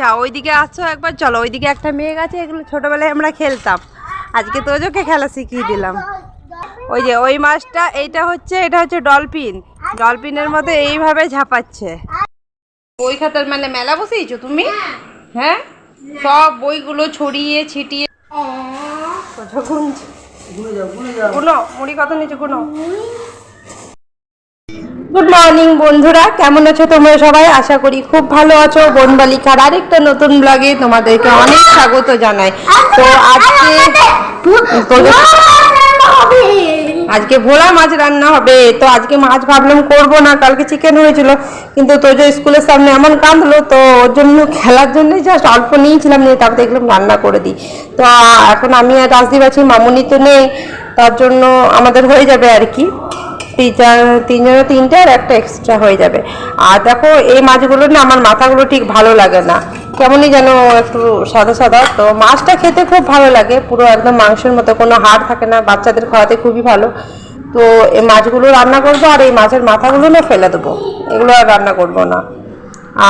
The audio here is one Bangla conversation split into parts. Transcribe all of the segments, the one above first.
আচ্ছা ওইদিকে আসছো একবার চলো ওইদিকে একটা মেঘ আছে এগুলো ছোটবেলায় আমরা খেলতাম। আজকে তো তোজোকে খেলা শিখিয়ে দিলাম। ওই যে ওই মাছটা এইটা হচ্ছে এটা হচ্ছে ডলফিন। ডলফিনের মতো এইভাবে ঝাঁপাচ্ছে। বই খাতার মানে মেলা বসেইছো তুমি? হ্যাঁ? সব বইগুলো ছড়িয়ে ছিটিয়ে। গুনো মুড়ি কত নিচে গুনো। গুড মর্নিং বন্ধুরা। কেমন আছো তোমরা সবাই? আশা করি খুব ভালো আছো। বনবালিকার আরেকটা নতুন ব্লগে তোমাদেরকে অনেক স্বাগত জানাই। তো আজকে আজকে ভোলা মাছ রান্না হবে। তো আজকে মাছ ভাবলাম করব না, কালকে চিকেন হয়েছিল। কিন্তু তোজো স্কুলের সামনে এমন কাঁদলো, তো ওর জন্য খেলার জন্য জাস্ট অল্প নিয়েছিলাম নিয়ে তারপর দেখলাম রান্না করে দিই। তো এখন আমি আর রাজদীপ আছি, মামুনি তো নেই, তার জন্য আমাদের হয়ে যাবে আর কি। তিনজন তিনজনের তিনটে আর একটা এক্সট্রা হয়ে যাবে। আর দেখো, এই মাছগুলো না আমার মাথাগুলো ঠিক ভালো লাগে না। কেমনই যেন একটু সাদা সাদা। তো মাছটা খেতে খুব ভালো লাগে। পুরো একদম মাংসের মতো, কোনো হাড় থাকে না। বাচ্চাদের খাওয়াতে খুবই ভালো। তো এই মাছগুলো রান্না করব আর এই মাছের মাথাগুলো না ফেলে দেবো। এগুলো আর রান্না করব না।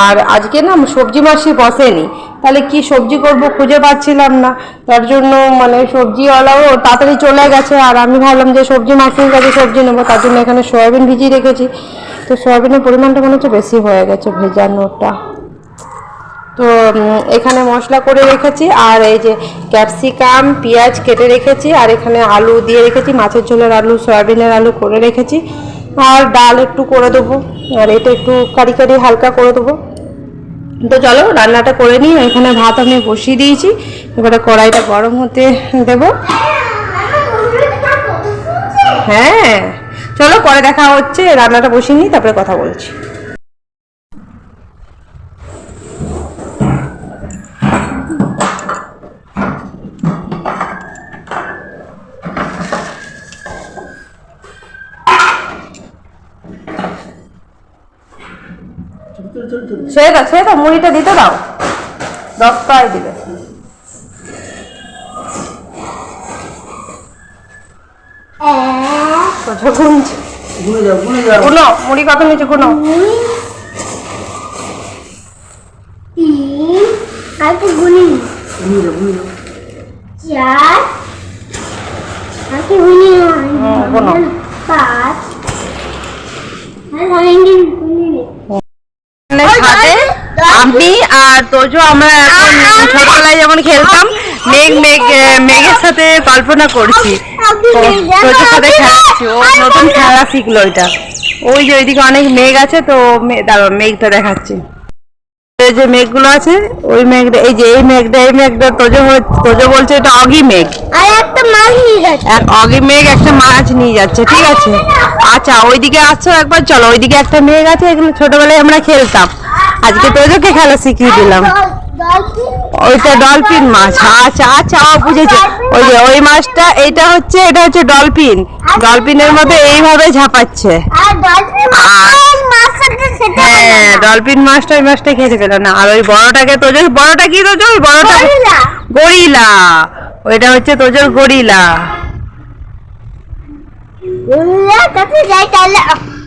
আর আজকে না সবজি মাসি বসেনি। তাহলে কি সবজি করব খুঁজে পাচ্ছিলাম না। তার জন্য মানে সবজিওয়ালাও তাড়াতাড়ি চলে গেছে আর আমি ভাবলাম যে সবজি মাসির কাছে সবজি নেব। তার জন্য এখানে সয়াবিন ভিজিয়ে রেখেছি। তো সয়াবিনের পরিমাণটা মনে হচ্ছে বেশি হয়ে গেছে ভেজানোটা। তো এখানে মশলা করে রেখেছি। আর এই যে ক্যাপসিকাম, পেঁয়াজ কেটে রেখেছি। আর এখানে আলু দিয়ে রেখেছি। মাছের ঝোলের আলু, সয়াবিনের আলু করে রেখেছি। আর ডাল একটু করে দেবো, আর এটা একটু কারি কারি হালকা করে দেবো। তো চলো, রান্নাটা করে নিই, এখানে ভাত আমি বসিয়ে দিয়েছি। এবারে কড়াইটা গরম হতে দেব। হ্যাঁ চলো, পরে দেখা হচ্ছে, রান্নাটা বসিয়ে নিই, তারপরে কথা বলছি। সে দাও সে দাও মুড়িটা দিতে দাও। দশ দিবে গুনো মুড়ি কত নিচে গুনো তো গুনি চার আর তো গুনি পাঁচ আর ধরেন গুনি এখানে ছাদে আমি আর তোজো আমরা এখন ছোটবেলায় যেমন খেলতাম মেঘ মেঘ মেঘের সাথে কল্পনা করছি। তোজোর সাথে খেলাচ্ছি ও নতুন খেলা শিখলো এটা। ওই যে ওইদিকে অনেক মেঘ আছে তো মে- দাঁড়াও মেঘটা দেখাচ্ছি। এই যে মেঘগুলো আছে ওই মেঘটা এই যে এই মেঘটা এই মেঘটা তোজো তোজো বলছে এটা অগি মেঘ। আর একটা মাছ নিয়ে যাচ্ছে। এক অগি মেঘ একটা মাছ নিয়ে যাচ্ছে ঠিক আছে? আচ্ছা ওইদিকে আসছো একবার চলো ওইদিকে একটা মেঘ আছে এগুলো ছোটবেলায় আমরা খেলতাম। আজকে তোজোকে খেলা শিখিয়ে দিলাম। ওইটা ডলফিন মাছ। আচ্ছা আচ্ছা ও বুঝেছে। ওই যে ওই মাছটা এইটা হচ্ছে এটা হচ্ছে ডলফিন ডলফিনের মধ্যে এইভাবে ঝাঁপাচ্ছে। হ্যাঁ ডলফিন মাছটা ওই মাছটা খেতে পেল না। আর ওই বড়টাকে তোজোর বড়টা কি ওই বড়টা গরিলা। ওইটা হচ্ছে তোজোর গরিলা।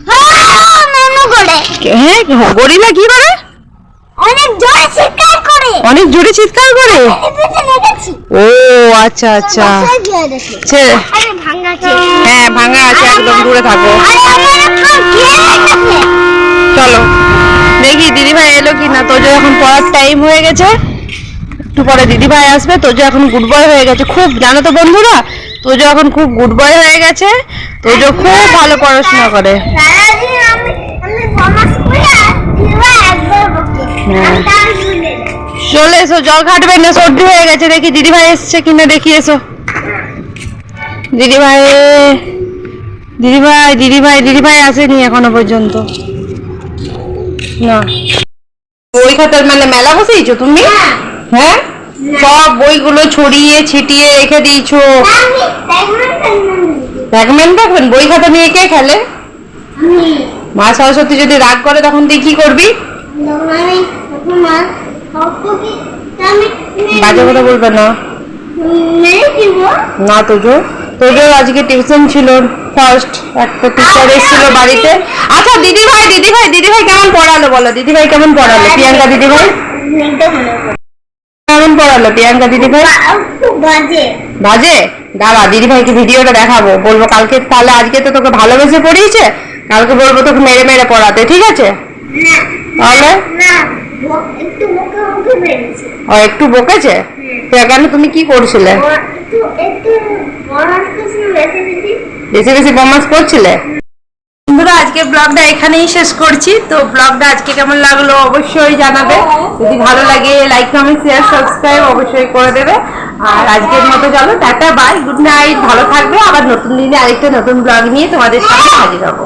হ্যাঁ হ্যাঁ গরিলা কি করে অনেক জোরে চিৎকার করে অনেক জোরে চিৎকার করে? ও আচ্ছা আচ্ছা। হ্যাঁ ভাঙা আছে একদম দূরে থাকো। চলো। দেখি দিদিভাই এলো কি না তোজো এখন পড়ার টাইম হয়ে গেছে। একটু পরে দিদিভাই আসবে। তোজো এখন গুড বয় হয়ে গেছে। খুব জানো তো বন্ধুরা তোজো এখন খুব গুড বয় হয়ে গেছে। তোজো খুব ভালো পড়াশোনা করে। হ্যাঁ। চলে এসো জল ঘাটবে না সর্দি হয়ে গেছে দেখি দিদিভাই এসছে কিনা দেখি এসো। দিদিভাই দিদিভাই দিদিভাই দিদিভাই আসেনি এখনও পর্যন্ত। না। বই খাতার মানে মেলা বসেইছো তুমি? হ্যাঁ? সব বইগুলো ছড়িয়ে ছিটিয়ে রেখে দিয়েছ। ব্যাগম্যান রাখবেন বই খাতা নিয়ে কে খেলে? মা সরস্বতী যদি রাগ করে তখন তুই কি করবি? বাজে কথা বলবে না। না তোজো। তোজোর আজকে টিউশন ছিল ফার্স্ট একটা টিচার এসেছিল বাড়িতে। আচ্ছা দিদি ভাই দিদি ভাই দিদি ভাই কেমন পড়ালো বলো? দিদি ভাই কেমন পড়ালো? প্রিয়াঙ্কা দিদি ভাই মনে কেমন পড়ালো প্রিয়াঙ্কা দিদি ভাই বাজে। দাঁড়া দিদি ভাইকে ভিডিওটা দেখাবো। বলব কালকে তাহলে আজকে তো তোকে ভালোবেসে পড়িয়েছে? কালকে বলব তোকে মেরে মেরে পড়াতে ঠিক আছে? তাহলে? একটু মুখে মুখে বেরিয়েছে ও একটু বকেছে তো এখানে তুমি কি করছিলে? একটু একটু বড় কিছু বেশি বেশি বেশি বেশি বমাস করছিলে? বন্ধুরা আজকে ব্লগটা এখানেই শেষ করছি। তো ব্লগটা আজকে কেমন লাগল অবশ্যই জানাবে। যদি ভালো লাগে লাইক কমেন্ট শেয়ার সাবস্ক্রাইব অবশ্যই করে দেবে। আর আজকের মতো চলো টাটা বাই গুড নাইট ভালো থাকবে। আবার নতুন দিনে আরেকটা নতুন ব্লগ নিয়ে তোমাদের সামনে হাজির হব।